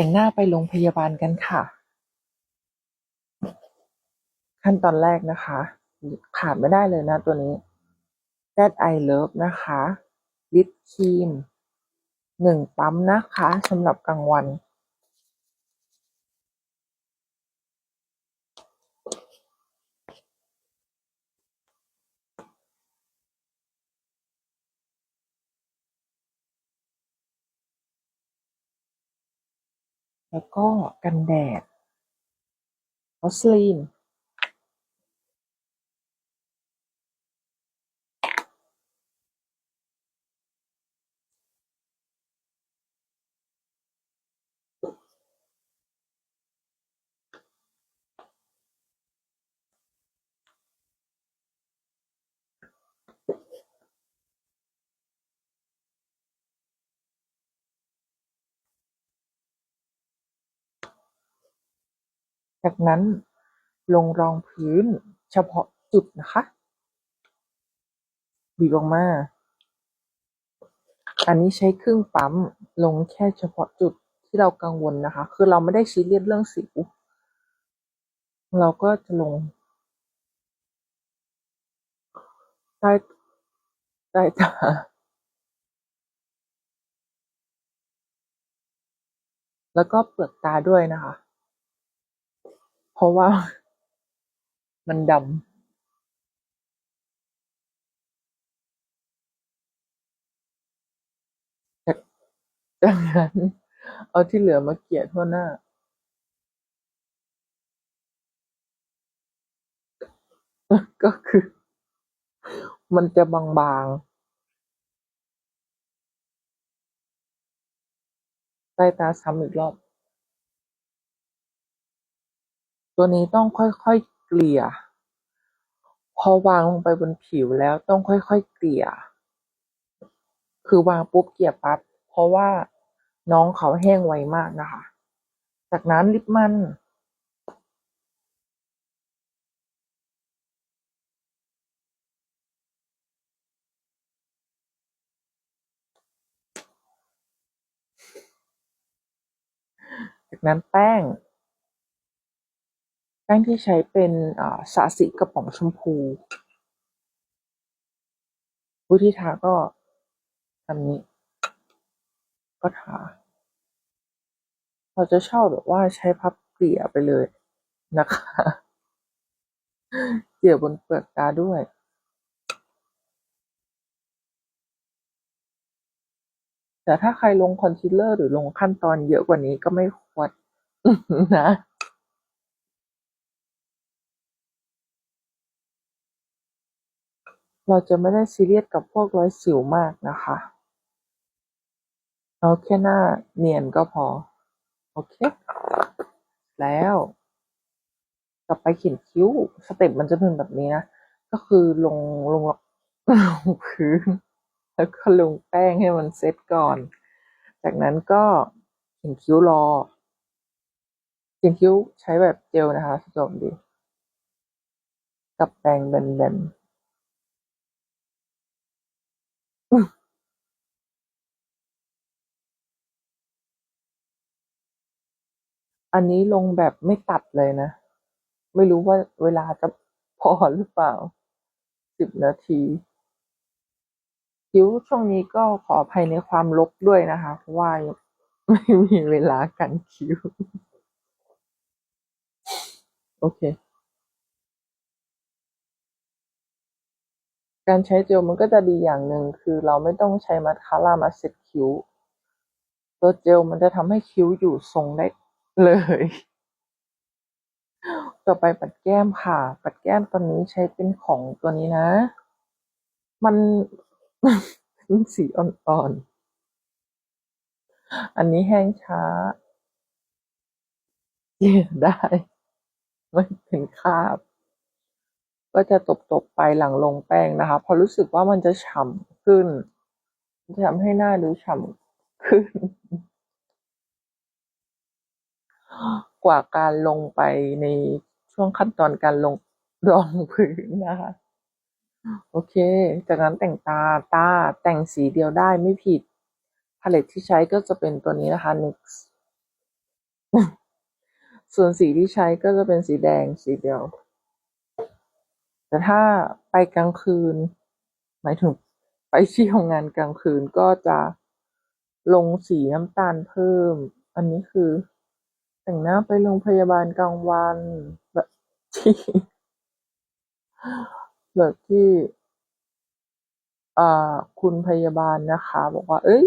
แต่งหน้าไปโรงพยาบาลกันค่ะ ขั้นตอนแรกนะคะ ขาดไม่ได้เลยนะตัวนี้ That I Love นะคะลิปครีมหนึ่งปั๊มนะคะสำหรับกลางวัน แล้วก็กันแดดออสลีน จากนั้นลงรองพื้นเฉพาะจุดนะคะ บีบออกมา อันนี้ใช้ครึ่งปั๊มลงแค่เฉพาะจุดที่เรากังวลนะคะ คือเราไม่ได้ซีเรียสเรื่องสิว เราก็จะลงใต้ใต้ตาแล้วก็เปลือกตาด้วยนะคะ เพราะว่ามันดำจากนั้นเอาที่เหลือมาเกลี่ยทั่วหน้า ก็คือ มันจะบางๆใต้ตาซ้ำอีกรอบ ตัวนี้ต้องค่อยๆเกลี่ย พอวางลงไปบนผิวแล้วต้องค่อยๆเกลี่ย คือวางปุ๊บเกลี่ยปั๊บเพราะว่าน้องเขาแห้งไวมากนะคะ จากนั้นลิปมันจากนั้นแป้ง แป้งที่ใช้เป็นสาสีกระป๋องชมพู วิธีทาก็ทำนี้ ก็ทา เราจะชอบแบบว่าใช้พับเกลี่ยไปเลยนะคะเกลี่ยบนเปลือกตาด้วย แต่ถ้าใครลงคอนซีลเลอร์หรือลงขั้นตอนเยอะกว่านี้ก็ไม่ควรนะ เราจะไม่ได้ซีเรียสกับพวกรอยสิวมากนะคะ เอาแค่หน้าเนียนก็พอ โอเค แล้วต่อไปเขียนคิ้ว สเต็ปมันจะเป็นแบบนี้นะ ก็คือลงลงลงพื้น แล้วก็ลงแป้งให้มันเซตก่อน จากนั้นก็เขียนคิ้วรอเขียนคิ้วใช้แบบเจลนะคะสะดวกดี กับแปรงแบนๆอื้อ อันนี้ลงแบบไม่ตัดเลยนะ ไม่รู้ว่าเวลาจะพอหรือเปล่า สิบนาที คิ้วช่วงนี้ก็ขออภัยในความรกด้วยนะคะ เพราะว่าไม่มีเวลากันคิ้ว โอเค การใช้เจลมันก็จะดีอย่างหนึ่งคือเราไม่ต้องใช้มัสคาร่ามาเซ็ตคิ้ว ตัวเจลมันจะทำให้คิ้วอยู่ทรงได้ เลย ต่อไปปัดแก้มค่ะ ปัดแก้มตอนนี้ใช้เป็นของตัวนี้นะ มันมันสีอ่อนๆ อันนี้แห้งช้าเกี่ยได้ ไม่เป็นคราบ ก็จะตบๆไปหลังลงแป้งนะคะพอรู้สึกว่ามันจะฉ่ำขึ้นมันจะทำให้หน้าดูฉ่ำขึ้น กว่าการลงไปในช่วงขั้นตอนการลงรองพื้นนะคะ โอเค จากนั้นแต่งตาตาแต่งสีเดียวได้ไม่ผิดพาเลตที่ใช้ก็จะเป็นตัวนี้นะคะ NYX ส่วนสีที่ใช้ก็จะเป็นสีแดงสีเดียว แต่ถ้าไปกลางคืน หมายถึงไปที่ทำงานกลางคืนก็จะลงสีน้ำตาลเพิ่ม อันนี้คือ แต่งหน้าไปโรงพยาบาลกลางวัน แบบที่แบบที่อ่าคุณพยาบาลนะคะ บอกว่า เอ้ย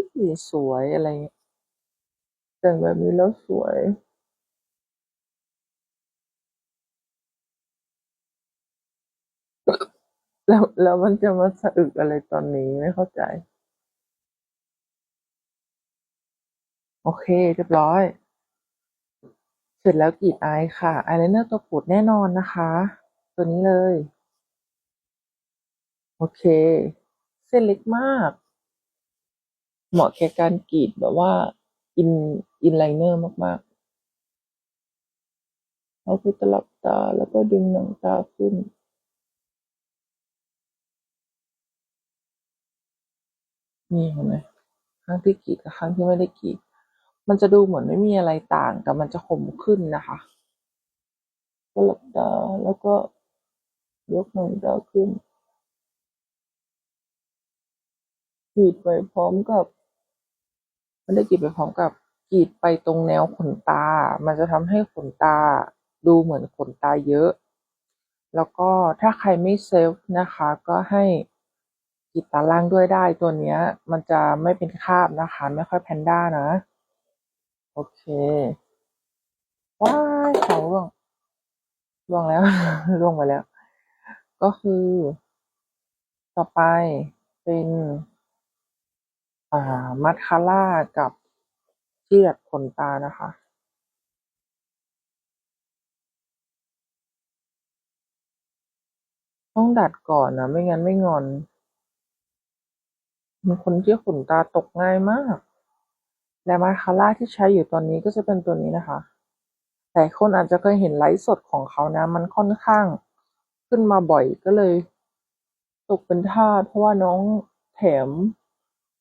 สวยอะไรเงี้ยแต่งแบบนี้แล้วสวย แล้วแล้วมันจะมาสะอึกอะไรตอนนี้ไม่เข้าใจ โอเคเรียบร้อย เสร็จแล้วกรีดอายค่ะอายไลเนอร์ตัวโปรดแน่นอนนะคะ ตัวนี้เลย โอเค เส้นเล็กมาก เหมาะแก่การกรีดแบบว่าอินอินไลเนอร์มากๆเราคือตลับตาแล้วก็ดึงหนังตาขึ้นนี่เห็นไหมข้างที่กรีดกับข้างที่ไม่ได้กรีด มันจะดูเหมือนไม่มีอะไรต่างแต่มันจะคมขึ้นนะคะก็หลับตาแล้วก็ยกหนังตาขึ้นกรีดไปพร้อมกับไม่ได้กรีดไปพร้อมกับกรีดไปตรงแนวขนตา มันจะทำให้ขนตาดูเหมือนขนตาเยอะ แล้วก็ถ้าใครไม่เซฟนะคะ ก็ให้กรีดตาล่างด้วยได้ตัวเนี้ย มันจะไม่เป็นคาบนะคะ ไม่ค่อยแพนด้านะ โอเคว้ายเขาล่วงล่วงแล้วล่วงไปแล้ว ก็คือ ต่อไปเป็น อ่า มัสคาร่ากับที่ดัดขนตานะคะต้องดัดก่อนนะ ไม่งั้นไม่งอนเป็นคนที่ขนตาตกง่ายมาก และมาสคาร่าที่ใช้อยู่ตอนนี้ก็จะเป็นตัวนี้นะคะ หลายคนอาจจะเคยเห็นไลฟ์สดของเขานะ มันค่อนข้างขึ้นมาบ่อยก็เลย ตกเป็นทาสเพราะว่าน้องแถม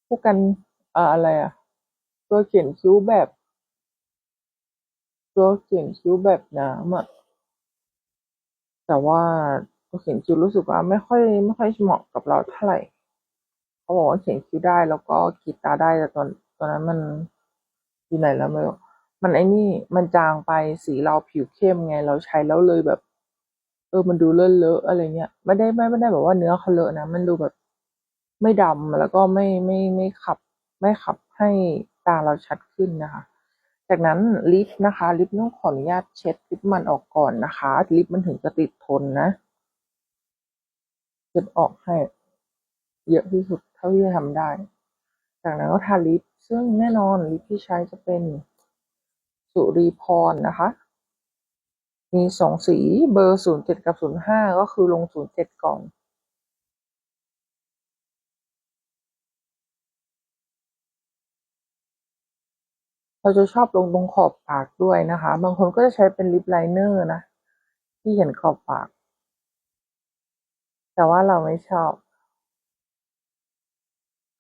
ผู้กันเอ่ออะไรอะตัวเขียนคิ้วแบบ ตัวเขียนคิ้วแบบน้ำอะแต่ว่าตัวเขียนคิ้วรู้สึกว่าไม่ค่อยไม่ค่อยเหมาะกับเราเท่าไหร่ เขาบอกว่าเขียนคิ้วได้แล้วก็กรีดตาได้แต่ตอน ตอนนั้นมันอยู่ไหนแล้วไม่รู้มันไอ้นี่มันจางไปสีเราผิวเข้มไง เราใช้แล้วเลยแบบ เออมันดูเลอะเลอะอะไรเงี้ยไม่ได้ไม่ไม่ได้แบบว่าเนื้อเขาเลอะนะมันดูแบบ ไม่ดำแล้วก็ไม่ไม่ไม่ขับ ไม่ขับให้ตาเราชัดขึ้นนะคะ จากนั้นลิปนะคะลิปต้องขออนุญาตเช็ดลิปมันออกก่อนนะคะลิปมันถึงจะติดทนนะเช็ดออกให้ เยอะที่สุดเท่าที่จะทำได้ จากนั้นก็ทาลิป ซึ่งแน่นอนลิปที่ใช้จะเป็นสุรีพรนะคะ มีสองสีเบอร์ศูนย์เจ็ดกับศูนย์ห้าก็คือลงศูนย์เจ็ดก่อนเราจะชอบลงตรงขอบปากด้วยนะคะ บางคนก็จะใช้เป็นลิปไลเนอร์นะ ที่เห็นขอบปาก แต่ว่าเราไม่ชอบ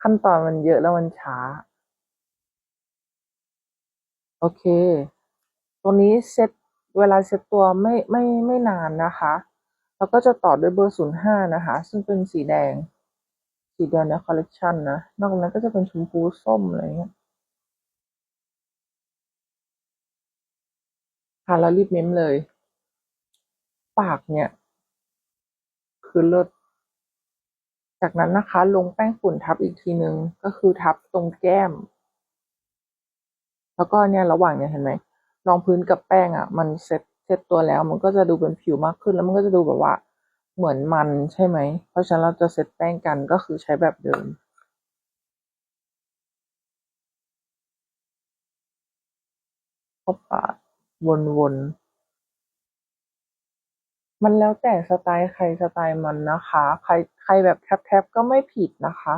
ขั้นตอนมันเยอะแล้วมันช้า โอเค ตัวนี้เซ็ตเวลาเซ็ตตัวไม่ไม่ไม่นานนะคะ แล้วก็จะต่อด้วยเบอร์ศูนย์ห้านะคะ ซึ่งเป็นสีแดง สีแดงในคอลเลกชันนะ นอกนั้นก็จะเป็นชมพูส้มอะไรเงี้ยทาแล้วรีบเม้มเลย ปากเนี่ย คือเลิศ จากนั้นนะคะ ลงแป้งฝุ่นทับอีกทีนึง ก็คือทับตรงแก้ม แล้วก็เนี่ยระหว่างเนี่ยเห็นไหมรองพื้นกับแป้งอะ มันเซ็ตเซ็ตตัวแล้ว มันก็จะดูเป็นผิวมากขึ้นแล้วมันก็จะดูแบบว่าเหมือนมันใช่ไหม เพราะฉะนั้นเราจะเซ็ตแป้งกันก็คือใช้แบบเดิมเข้าปาดวนๆ มันแล้วแต่สไตล์ใครสไตล์มันนะคะ ใครใครแบบแทบๆก็ไม่ผิดนะคะ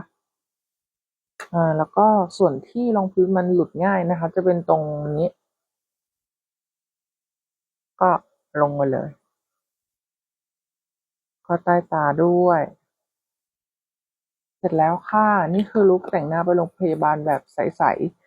อ่าแล้วก็ส่วนที่รองพื้นมันหลุดง่ายนะคะ จะเป็นตรงนี้ ก็ลงมาเลย ก็ใต้ตาด้วย เสร็จแล้วค่ะ นี่คือลุคแต่งหน้าไปโรงพยาบาลแบบใสๆ